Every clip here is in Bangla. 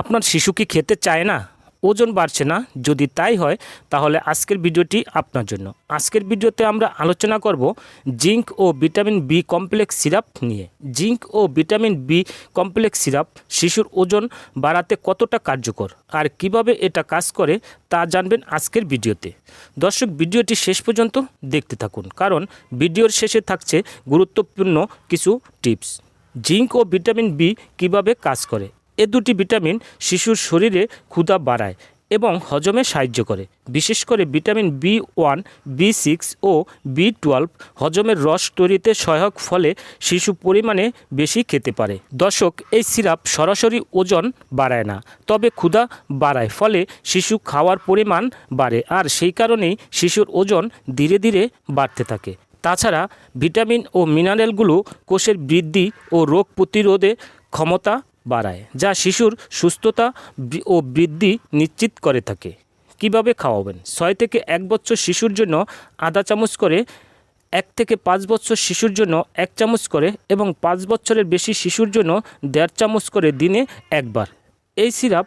আপনার শিশু কি খেতে চায় না? ওজন বাড়ছে না? যদি তাই হয়, তাহলে আজকের ভিডিওটি আপনার জন্য। আজকের ভিডিওতে আমরা আলোচনা করব জিঙ্ক ও ভিটামিন বি কমপ্লেক্স সিরাপ নিয়ে। জিঙ্ক ও ভিটামিন বি কমপ্লেক্স সিরাপ শিশুর ওজন বাড়াতে কতটা কার্যকর আর কীভাবে এটা কাজ করে, তা জানবেন আজকের ভিডিওতে। দর্শক, ভিডিওটি শেষ পর্যন্ত দেখতে থাকুন, কারণ ভিডিওর শেষে থাকছে গুরুত্বপূর্ণ কিছু টিপস। জিঙ্ক ও ভিটামিন বি কীভাবে কাজ করে? এ দুটি ভিটামিন শিশুর শরীরে ক্ষুধা বাড়ায় এবং হজমে সাহায্য করে। বিশেষ করে vitamin B one, B six ও বি টুয়েলভ হজমের রস তৈরিতে সহায়ক ফলে শিশু পরিমাণে বেশি খেতে পারে। দর্শক, এই সিরাপ সরাসরি ওজন বাড়ায় না, তবে ক্ষুধা বাড়ায়, ফলে শিশু খাওয়ার পরিমাণ বাড়ে আর সেই কারণেই শিশুর ওজন ধীরে ধীরে বাড়তে থাকে। তাছাড়া ভিটামিন ও মিনারেলগুলো কোষের বৃদ্ধি ও রোগ প্রতিরোধে ক্ষমতা বাড়ায়, যা শিশুর সুস্থতা ও বৃদ্ধি নিশ্চিত করে থাকে। কীভাবে খাওয়াবেন? ছয় থেকে এক বছর শিশুর জন্য আধা চামচ করে, এক থেকে পাঁচ বছর শিশুর জন্য এক চামচ করে এবং পাঁচ বছরের বেশি শিশুর জন্য দেড় চামচ করে দিনে একবার। এই সিরাপ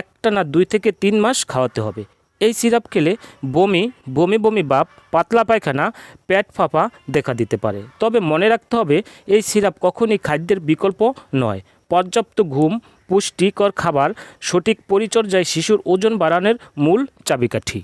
একটানা দুই থেকে তিন মাস খাওয়াতে হবে। এই সিরাপ খেলে বমি বমি বমি বাপ পাতলা পায়খানা, পেট ফাঁপা দেখা দিতে পারে। তবে মনে রাখতে হবে, এই সিরাপ কখনই খাদ্যের বিকল্প নয়। পর্যাপ্ত ঘুম পুষ্টিকর খাবার সঠিক পরিচর্যায় শিশুর ওজন বাড়ানোর মূল চাবিকাঠি।